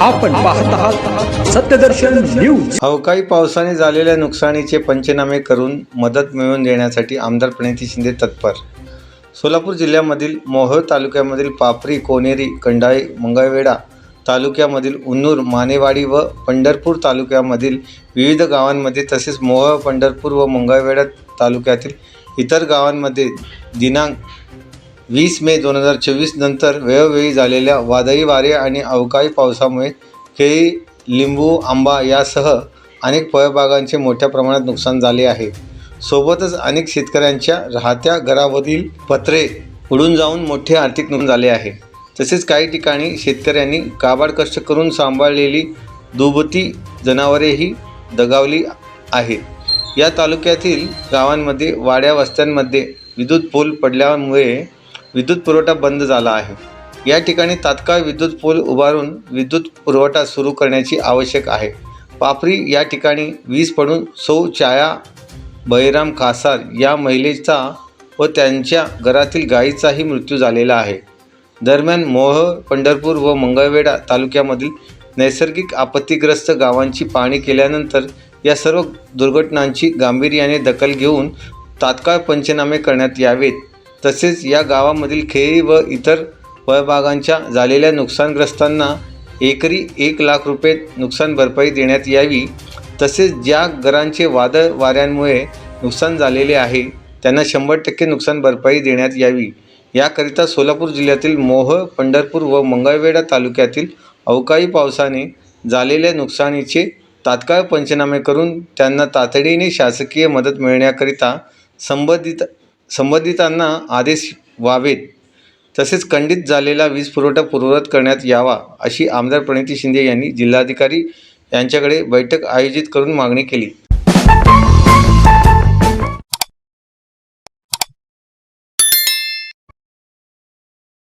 आपण पाहत आहात सत्यदर्शन न्यूज. अवकाळी पावसाने झालेल्या नुकसानीचे पंचनामे करून मदत मिळवून देण्यासाठी आमदार प्रणिती शिंदे तत्पर. सोलापूर जिल्ह्यामधील मोहोळ तालुक्यामधील पापरी कोनेरी कंडाळे मंगळवेढा तालुक्यामधील उन्नूर मानेवाडी व पंढरपूर तालुक्यामधील विविध गावांमध्ये तसेच मोहोळ पंढरपूर व मंगळवेढा तालुक्यातील इतर गावांमध्ये दिनांक वीस मे दोन हजार चोवीस नंतर वेळोवेळी झालेल्या वादळी वारे आणि अवकाळी पावसामुळे केळी लिंबू आंबा यासह अनेक फळबागांचे मोठ्या प्रमाणात नुकसान झाले आहे. सोबतच अनेक शेतकऱ्यांच्या राहत्या घरावरील पत्रे उडून जाऊन मोठे आर्थिक नुकसान झाले आहे. तसेच काही ठिकाणी शेतकऱ्यांनी काबाड कष्ट करून सांभाळलेली दुभती जनावरेही दगावली आहेत या तालुक्यातील गावांमध्ये वाड्या वस्त्यांमध्ये विद्युत पोल पडल्यामुळे विद्युत पुरवठा बंद झाला आहे. या ठिकाणी तात्काळ विद्युत पोल उभारून विद्युत पुरवठा सुरू करण्याची आवश्यक आहे. पापरी या ठिकाणी वीज पडून सौ छाया बहिराम खासार या महिलेचा व त्यांच्या घरातील गायीचाही मृत्यू झालेला आहे. दरम्यान मोह पंढरपूर व मंगळवेढा तालुक्यामधील नैसर्गिक आपत्तीग्रस्त गावांची पाहणी केल्यानंतर या सर्व दुर्घटनांची गांभीर्याने दखल घेऊन तात्काळ पंचनामे करण्यात यावेत. तसेच या गावामधील खेळी व इतर फळबागांच्या झालेल्या नुकसानग्रस्तांना एकरी एक लाख रुपये नुकसान भरपाई देण्यात यावी. तसेच ज्या घरांचे वादळ वाऱ्यांमुळे नुकसान झालेले आहे त्यांना शंभर टक्के नुकसान भरपाई देण्यात यावी. याकरिता सोलापूर जिल्ह्यातील मोह पंढरपूर व मंगळवेढा तालुक्यातील अवकाळी पावसाने झालेल्या नुकसानीचे तात्काळ पंचनामे करून त्यांना तातडीने शासकीय मदत मिळण्याकरिता संबंधित संबंधितांना आदेश व्हावेत तसेच खंडित झालेला वीज पुरवठा पूर्ववत करण्यात यावा अशी आमदार प्रणिती शिंदे यांनी जिल्हाधिकारी यांच्याकडे बैठक आयोजित करून मागणी केली.